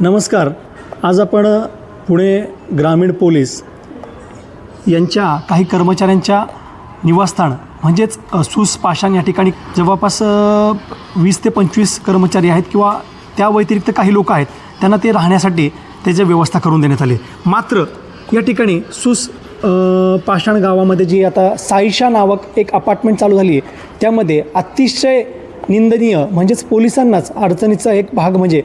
नमस्कार. आज आपण पुणे ग्रामीण पोलीस यांच्या काही कर्मचाऱ्यांच्या निवासस्थान म्हणजेच अ, सूस पाषाण या ठिकाणी जवळपास वीस ते पंचवीस कर्मचारी आहेत किंवा त्या व्यतिरिक्त काही लोक आहेत त्यांना ते राहण्यासाठी त्याची व्यवस्था करून देण्यात आली. मात्र या ठिकाणी सूस पाषाण गावामध्ये जी आता साईशा नावक एक अपार्टमेंट चालू झाली आहे त्यामध्ये अतिशय निंदनीय म्हणजेच पोलिसांनाच अडचणीचा एक भाग म्हणजे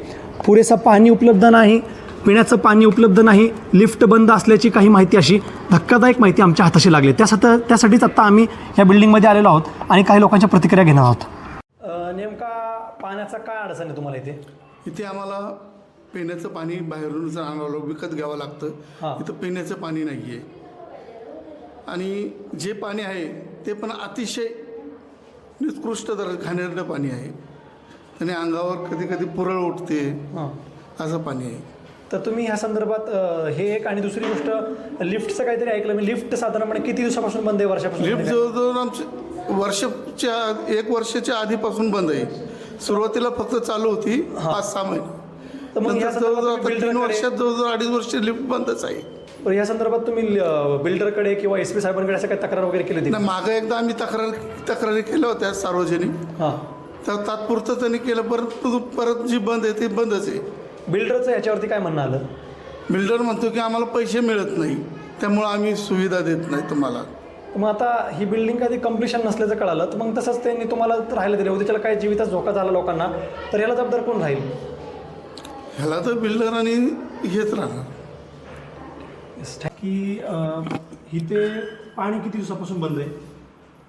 पुरेसा पाणी उपलब्ध नाही पिण्याचं पाणी उपलब्ध नाही लिफ्ट बंद असल्याची काही माहिती अशी धक्कादायक माहिती आमच्या हाताशी लागली. त्यासाठी त्यासाठीच आत्ता आम्ही या बिल्डिंगमध्ये आलेलो आहोत आणि काही लोकांच्या प्रतिक्रिया घेणार आहोत. नेमका पाण्याचा काय अडचण आहे तुम्हाला इथे? इथे आम्हाला पिण्याचं पाणी बाहेरूनच आणावं विकत घ्यावं हां. लागतं इथं पिण्याचं पाणी नाही आहे आणि जे पाणी आहे ते पण अतिशय निकृष्ट दर घाणेरडं पाणी आहे. आणि अंगावर कधी कधी पुरळ उठते हां. असं पाणी आहे. तर तुम्ही ह्या संदर्भात अ, हे एक आणि दुसरी गोष्ट लिफ्टचं काहीतरी ऐकलं. मी लिफ्ट साधारणपणे किती दिवसापासून बंद आहे वर्षापासून लिफ्ट? जवळजवळ आमचे वर्षाच्या एक वर्षाच्या आधीपासून बंद आहे. सुरुवातीला फक्त चालू होती पाच सहा महिने. तर मग या संदर्भात जवळजवळ आता तुम्ही तीन builder वर्षात जवळजवळ अडीच वर्ष लिफ्ट बंदच आहे. तर या संदर्भात तुम्ही बिल्डरकडे किंवा एस पी साहेबांकडे असं काही तक्रार वगैरे केली होती? ना मागं एकदा आम्ही तक्रार तक्रारी केल्या होत्या सार्वजनिक. हां. तर तात्पुरतं त्यांनी केलं परत परत जी बंद आहे ती बंदच आहे. बिल्डरचं याच्यावरती काय म्हणणं आलं? बिल्डर म्हणतो की आम्हाला पैसे मिळत नाही त्यामुळं आम्ही सुविधा देत नाही तुम्हाला. तर मग आता ही बिल्डिंग कधी कम्प्लिशन नसल्याचं कळालं तर मग तसंच त्यांनी तुम्हाला राहायला दिलं उद्या त्याला काय जीवितच धोका झाला लोकांना तर याला जबाबदार कोण राहील? ह्याला तर बिल्डर आणि हेच राहणार. की इथे पाणी किती दिवसापासून बंद आहे?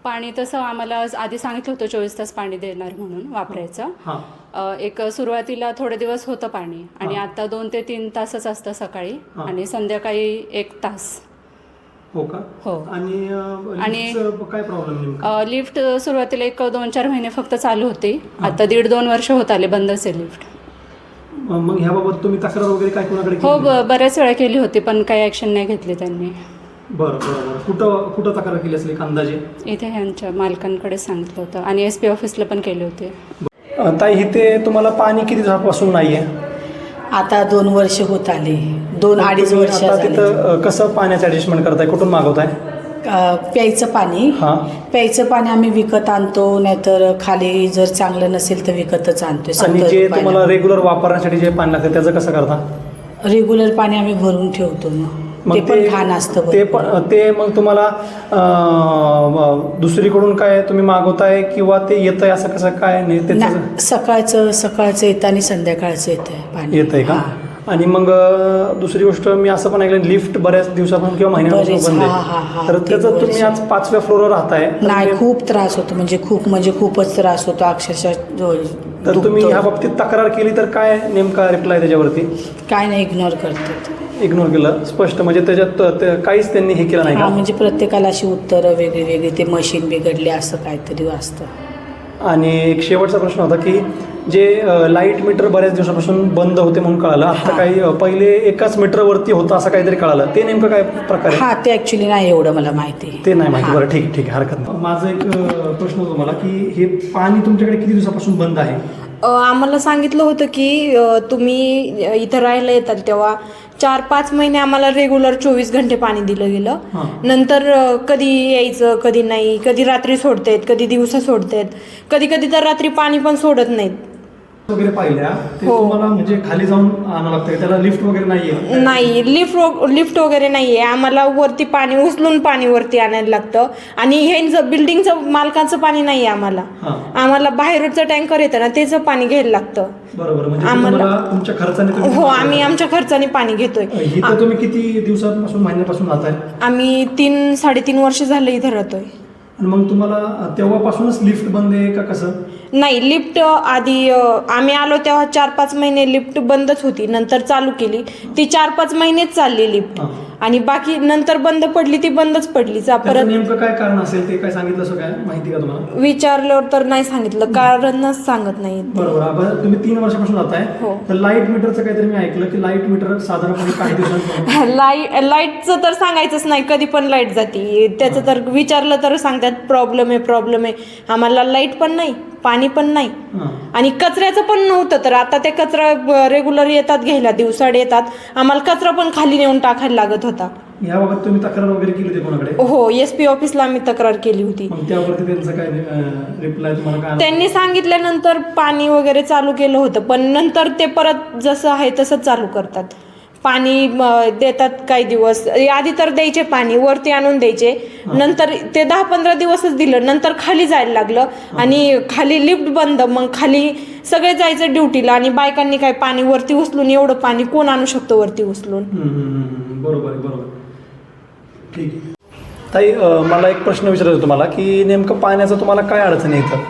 पाणी तसं आम्हाला आधी सांगितलं होतं चोवीस तास पाणी देणार म्हणून वापरायचं. हां. एक सुरुवातीला थोडे दिवस होतं पाणी आणि. आता दोन ते तीन तासच असतं सकाळी. आणि संध्याकाळी एक तास. हो का? हो. आणि काय प्रॉब्लेम लिफ्ट सुरुवातीला एक दोन चार महिने फक्त चालू होती. आता दीड दोन वर्ष होत आले बंदच आहे लिफ्ट. मग ह्याबाबत तुम्ही तक्रार वगैरे काय कोणाकडे हो बऱ्याच वेळा केली होती पण काही ॲक्शन नाही घेतली त्यांनी. बरं बरं बरं. कुठं कुठं तक्रार केली असेल एक अंदाजे? इथे ह्यांच्या मालकांकडे सांगितलं होतं. आणि एस पी ऑफिसला पण केले होते. अं, ताई इथे तुम्हाला पाणी किती दिवसापासून नाही आहे आता दोन वर्ष होत आले. दोन अडीच वर्ष आता झाले. तिथं अं, कसं पाण्याचं ॲडजस्टमेंट करताय? कुठून मागवताय? अ, प्यायचं पाणी. हां. प्यायचं पाणी आम्ही विकत आणतो नाहीतर खाली जर चांगलं नसेल तर विकतच आणतोय. आणि सत्तर जे तुम्हाला रेग्युलर वापरण्यासाठी जे पाणी लागतं त्याचं कसं करता? रेग्युलर पाणी आम्ही भरून ठेवतो मग. मग ते पण घाण असतं ते. पण ते मग तुम्हाला दुसरीकडून काय तुम्ही मागवताय किंवा ते येतंय असं कसं काय नाही सकाळचं सकाळचं येतं आणि संध्याकाळचं येतं पाणी येतंय का हां. आणि मग दुसरी गोष्ट मी असं पण ऐकलं लिफ्ट बऱ्याच दिवसापासून किंवा महिन्यापासून बंद आहे तर त्याचं. तुम्ही आज पाचव्या फ्लोअरवर राहताय नाही खूप त्रास होतो म्हणजे खूप म्हणजे खूपच त्रास होतो अक्षरशः तर तुम्ही. ह्या बाबतीत तक्रार केली तर काय नेमका रिप्लाय त्याच्यावरती काय नाही इग्नोर करतात इग्नोर केलं स्पष्ट. म्हणजे त्याच्यात ते- काहीच त्यांनी हे केलं नाही हा का म्हणजे प्रत्येकाला अशी उत्तरं वेगळी वेगळी ते मशीन बिघडले असं काहीतरी असतं आणि एक शेवटचा प्रश्न होता की जे लाइट मीटर बऱ्याच दिवसापासून बंद होते म्हणून कळालं. आता. काही अ, पहिले एकाच मीटरवरती होतं असं काहीतरी कळालं. ते नेमकं काय प्रकार आहे? हा ते ॲक्च्युली नाही एवढं मला माहिती. ते नाही माहिती. बरं ठीक ठीक आहे हरकत नाही. माझा एक अ, प्रश्न होता मला की हे पाणी तुमच्याकडे किती दिवसापासून बंद आहे? आम्हाला सांगितलं होतं की तुम्ही इथं राहायला येतात तेव्हा चार पाच महिने आम्हाला रेग्युलर चोवीस घंटे पाणी दिलं गेलं. नंतर कधी यायचं कधी नाही कधी रात्री सोडतायत कधी दिवसा सोडतायत. कधी कधी तर रात्री पाणी पण सोडत नाहीत. वगैरे पाहिल्या ते हो. तुम्हाला म्हणजे खाली जाऊन आणावं लागतं त्याला लिफ्ट वगैरे नाहीये. नाही लिफ्ट लिफ्ट वगैरे नाही आहे आम्हाला वरती पाणी उचलून पाणी वरती आणायला लागतं. आणि हे बिल्डिंगचं मालकाचं पाणी नाही आहे आम्हाला. हां. आम्हाला बाहेरचं टँकर येतं ना त्याचं पाणी घ्यायला लागतं. बरोबर म्हणजे ते आम्हाला- तुम्हाला तुमच्या खर्चाने तुम्ही हो आम्ही आमच्या खर्चाने पाणी घेतोय. इथं तुम्ही किती दिवसापासून महिन्यापासून राहताय? आम्ही तीन साडेतीन वर्ष झालं इथं राहतोय. आणि मग तुम्हाला तेव्हापासूनच लिफ्ट बंद आहे का कसं? नाही लिफ्ट आधी आम्ही आलो तेव्हा चार पाच महिने लिफ्ट बंदच होती. नंतर चालू केली. ती चार पाच महिनेच चालली लिफ्ट. हां. आणि बाकी नंतर बंद पडली ती बंदच पडली. जा त्याचं परत नेमकं काय कारण असेल ते काय सांगितलं असं काय? माहिती का तुम्हाला? विचारल्यावर तर नाही सांगितलं. कारणच सांगत नाही. बरोबर. आपण तुम्ही तीन वर्षापासून हो. तर लाइट मीटरचं काहीतरी मी ऐकलं की लाइट मीटर साधारणपणे काही लाइट लाईटचं तर सांगायचंच नाही. कधी पण लाइट जाते. त्याचं तर विचारलं तर सांगतात प्रॉब्लेम आहे प्रॉब्लेम आहे. आम्हाला लाइट पण नाही. पाणी पण नाही. आणि कचऱ्याचं पण नव्हतं तर आता ते कचरा रेग्युलर येतात घ्यायला. दिवसाड येतात. आम्हाला कचरा पण खाली नेऊन टाकायला लागत होता. याबाबत तुम्ही तक्रार वगैरे केली होती कोणाकडे? हो एस पी ऑफिसला आम्ही तक्रार केली होती. त्यावरती त्यांचं काय रिप्लाय तुम्हाला? त्यांनी सांगितल्यानंतर पाणी वगैरे चालू केलं होतं. पण नंतर ते परत जसं आहे तसंच चालू करतात. पाणी देतात काही दिवस. आधी तर द्यायचे पाणी वरती आणून द्यायचे. नंतर ते दहा पंधरा दिवसच दिलं. नंतर खाली जायला लागलं आणि खाली लिफ्ट बंद. मग खाली सगळे जायचं ड्युटीला आणि बायकांनी काय पाणी वरती उचलून एवढं पाणी कोण आणू शकतो वरती उचलून? बरोबर बरोबर ठीक आहे. ताई मला एक प्रश्न विचारायचा होता तुम्हाला की नेमकं पाण्याचं तुम्हाला काय अडचण आहे इथं?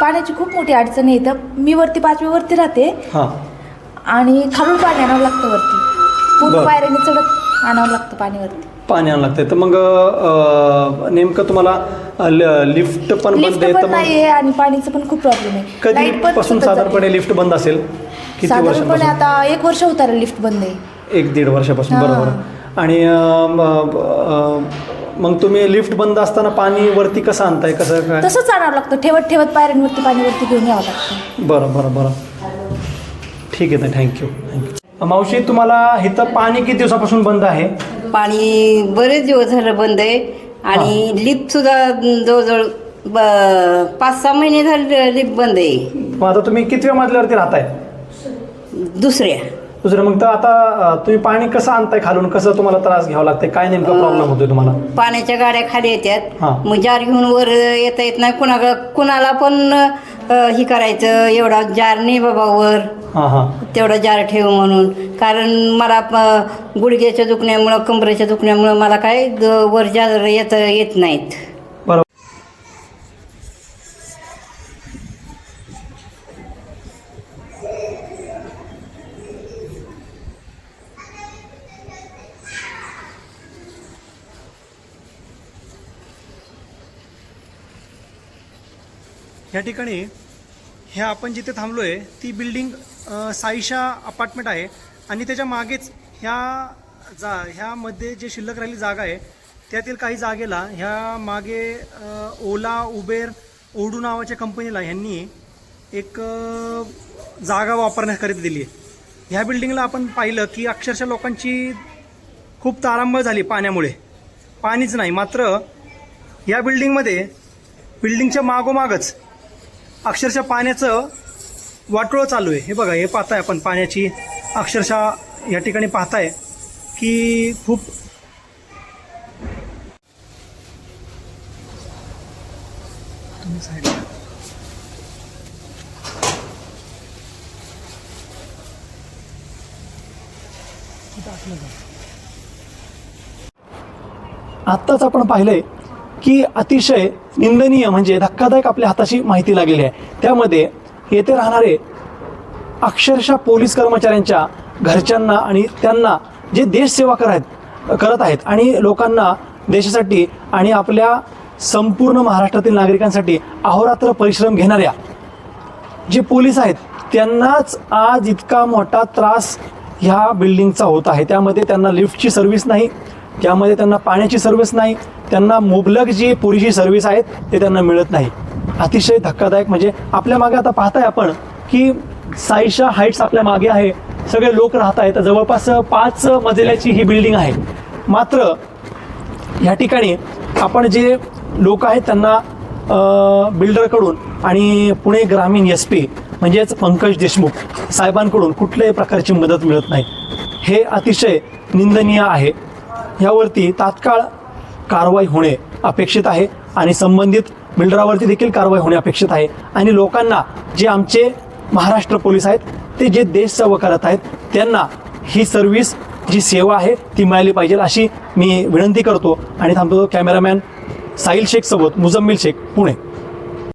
पाण्याची खूप मोठी अडचण आहे इथं. मी वरती पाचवीवरती राहते. हां. आणि खालून पाणी आणावं लागतं वरती. पूर्ण. पायऱ्याने चढत आणावं लागतं पाणी वरती पाणी आणावं लागतंय. तर मग अं, नेमकं तुम्हाला लिफ्ट पण बंद लिफ्ट आहे तर पण मग नाही आहे आणि पाणीचं पण खूप प्रॉब्लेम आहे. कधी लाइट पण पासून सतत जाते. साधारणपणे लिफ्ट बंद असेल? किती साधारणपणे वर्षापासून? आता एक वर्ष होत आलं लिफ्ट बंद आहे. एक दीड वर्षापासून हां. बरोबर. आणि अं, म- अं, मग तुम्ही लिफ्ट बंद असताना पाणी वरती कसं आणताय? कसं काय? तसंच आणावं लागतं. ठेवत ठेवत पायऱ्यांवरती पाणी वरती घेऊन यावं लागतं. बरं बरं बरं. ठीक आहे थँक्यू थँक्यू मावशी तुम्हाला इथं पाणी किती दिवसापासून बंद आहे? पाणी बरेच दिवस झालं बंद आहे. आणि लिफ्ट सुद्धा जवळजवळ ब- पाच सहा महिने झाले लिफ्ट बंद आहे. मग आता तुम्ही कितव्या मजल्यावरती राहताय? दुसऱ्या. दुसरं मग तर आता अं, तुम्ही पाणी कसं आणताय खालून? कसं तुम्हाला त्रास घ्यावा लागतंय? काय नेमका प्रॉब्लेम होतोय तुम्हाला? पाण्याच्या गाड्या खाली हा. येतात मग जार घेऊन वर येता येत नाही. कुणा कुणाला पण हे करायचं एवढा जार नाही बाबा वर. हां हां. तेवढा जार ठेव म्हणून. कारण मला अं, गुडघ्याच्या दुखण्यामुळं कमरेच्या दुखण्यामुळं मला काय ग- वर जार येत येत नाहीत. या ठिकाणी ह्या आपण जिथे थांबलो आहे ती बिल्डिंग साईशा अपार्टमेंट आहे. आणि त्याच्या मागेच ह्या जा ह्यामध्ये जे शिल्लक राहिली जागा आहे त्यातील काही जागेला ह्या मागे ओला उबेर ओडू नावाच्या कंपनीला ह्यांनी एक जागा वापरण्याकरिता दिली आहे. ह्या बिल्डिंगला आपण पाहिलं की अक्षरशः लोकांची खूप तारांबळ झाली पाण्यामुळे. पाणीच नाही मात्र या बिल्डिंगमध्ये बिल्डिंगच्या मागोमागच अक्षरशः पाण्याचं वाटोळं चालू आहे. हे बघा हे पाहताय आपण पाण्याची. अक्षरशः या ठिकाणी पाहताय की खूप आत्ताच आपण पाहिलंय की अतिशय निंदनीय म्हणजे धक्कादायक आपल्या हाताशी माहिती लागलेली आहे. त्यामध्ये येथे राहणारे अक्षरशः पोलीस कर्मचाऱ्यांच्या घरच्यांना आणि त्यांना जे देशसेवा करत करत आहेत आणि लोकांना देशासाठी आणि आपल्या संपूर्ण महाराष्ट्रातील नागरिकांसाठी अहोरात्र परिश्रम घेणाऱ्या जे पोलीस आहेत त्यांनाच आज इतका मोठा त्रास ह्या बिल्डिंगचा होत आहे. त्यामध्ये त्यांना लिफ्टची सर्व्हिस नाही त्यामध्ये त्यांना पाण्याची सर्व्हिस नाही त्यांना मुबलक जी पुरेशी सर्व्हिस आहेत ते त्यांना मिळत नाही. अतिशय धक्कादायक म्हणजे आपल्या मागे आता पाहताय आपण की साईशा हाईट्स आपल्या मागे आहे. सगळे लोक राहत आहेत. जवळपास पाच मजल्याची ही बिल्डिंग आहे. मात्र या ठिकाणी आपण जे लोक आहेत त्यांना बिल्डरकडून आणि पुणे ग्रामीण एस पी म्हणजेच पंकज देशमुख साहेबांकडून कुठल्याही प्रकारची मदत मिळत नाही. हे अतिशय निंदनीय आहे. यावरती तात्काळ कारवाई होणे अपेक्षित आहे आणि संबंधित बिल्डरावरती देखील कारवाई होणे अपेक्षित आहे. आणि लोकांना जे आमचे महाराष्ट्र पोलीस आहेत ते जे देश सेवा करत आहेत त्यांना ही सर्व्हिस जी सेवा आहे ती मिळाली पाहिजे अशी मी विनंती करतो. आणि थांबतो कॅमेरामॅन साहिल शेखसोबत मुजम्मिल शेख पुणे.